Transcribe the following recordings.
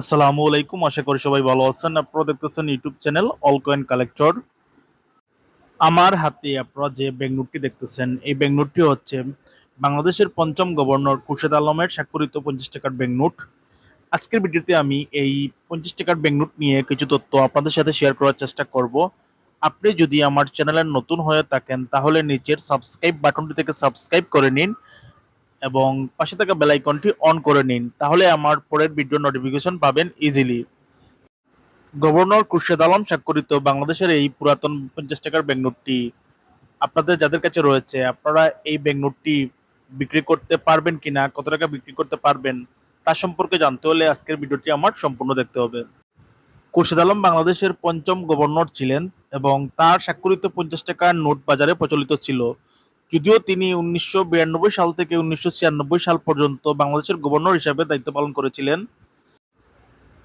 আসসালামু আলাইকুম, আশা করি সবাই ভালো আছেন। আপনারা দেখতেছেন YouTube channel all coin collector. আমার হাতে আপনারা যে ব্যাংক নোটটি দেখতেছেন, এই ব্যাংক নোটটি হচ্ছে বাংলাদেশের পঞ্চম গভর্নর খুরশেদ আলমের স্বাক্ষরিত পঞ্চাশ টাকার ব্যাংক নোট আজকের ভিডিওতে আমি এই পঞ্চাশ টাকার ব্যাংক নোট নিয়ে কিছু তথ্য আপনাদের সাথে শেয়ার করার চেষ্টা করব। আপনি যদি আমার চ্যানেলের নতুন হয়ে থাকেন, তাহলে নিচের সাবস্ক্রাইব বাটনটি থেকে সাবস্ক্রাইব করে নিন। এবং পাশে থাকা বেল আইকনটি অন করে নিন, তাহলে আমার পরের ভিডিও নোটিফিকেশন পাবেন ইজিলি গভর্নর খুরশেদ আলম স্বাক্ষরিত বাংলাদেশের এই পুরাতন পঞ্চাশ টাকার ব্যাংক নোটটি আপনাদের যাদের কাছে রয়েছে, আপনারা এই ব্যাংক নোটটি বিক্রি করতে পারবেন কিনা, কত টাকা বিক্রি করতে পারবেন, তা সম্পর্কে জানতে হলে আজকের ভিডিওটি আমার সম্পূর্ণ দেখতে হবে। খুরশেদ আলম বাংলাদেশের পঞ্চম গভর্নর ছিলেন এবং তার স্বাক্ষরিত পঞ্চাশ টাকার নোট বাজারে প্রচলিত ছিল। যদিও তিনি উনিশশো বিরানব্বই সাল থেকে উনিশশো ছিয়ানব্বই সাল পর্যন্ত বাংলাদেশের গভর্নর হিসাবে দায়িত্ব পালন করেছিলেন।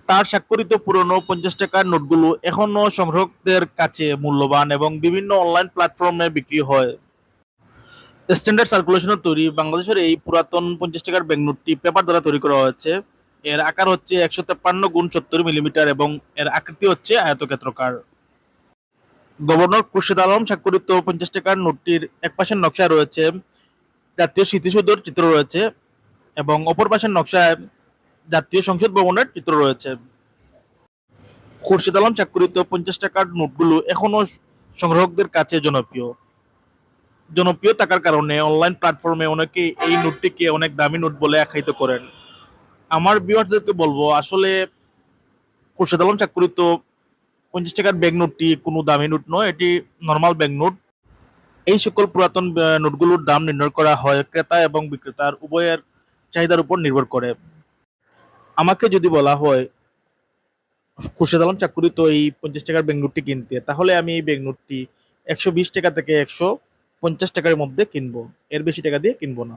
তার স্বাক্ষরিত পুরনো পঞ্চাশ টাকার নোটগুলো এখনও সংগ্রাহকদের কাছে মূল্যবান এবং বিভিন্ন অনলাইন প্ল্যাটফর্মে বিক্রি হয়। স্ট্যান্ডার্ড সার্কুলেশনের তৈরি বাংলাদেশের এই পুরাতন পঞ্চাশ টাকার নোটটি পেপার দ্বারা তৈরি করা হয়েছে। এর আকার হচ্ছে একশো তেপ্পান্ন গুণ সত্তর মিলিমিটার এবং এর আকৃতি হচ্ছে আয়তক্ষেত্রকার। গভর্নর খুরশেদ আলম স্বাক্ষরিত পঞ্চাশ টাকার নোটটির এক পাশের নকশায় রয়েছে জাতীয় স্মৃতিসৌধর চিত্র রয়েছে এবং অপর পাশের নকশায় জাতীয় সংসদ ভবনের চিত্র রয়েছে। খুরশেদ আলম স্বাক্ষরিত পঞ্চাশ টাকার নোটগুলো এখনও সংগ্রাহকদের কাছে জনপ্রিয়। জনপ্রিয় থাকার কারণে অনলাইন প্ল্যাটফর্মে অনেকে এই নোটটিকে অনেক দামি নোট বলে আখ্যায়িত করেন। আমার ভিউয়ার্সদেরকে বলব, আসলে খুরশেদ আলম স্বাক্ষরিত পঞ্চাশ টাকার ব্যাংক নোটটি কোনো দামি নোট নয়, এটি নর্মাল ব্যাংক নোট। এই সকল পুরাতন নোটগুলোর দাম নির্ণয় করা হয় ক্রেতা এবং বিক্রেতার উভয়ের চাহিদার উপর নির্ভর করে। আমাকে যদি বলা হয়, খুরশেদ আলম চাকুরিত এই পঞ্চাশ টাকার ব্যাংক নোটটি কিনতে, তাহলে আমি এই ব্যাংক নোটটি একশো বিশ টাকা থেকে একশো পঞ্চাশ টাকার মধ্যে কিনবো, এর বেশি টাকা দিয়ে কিনবো না।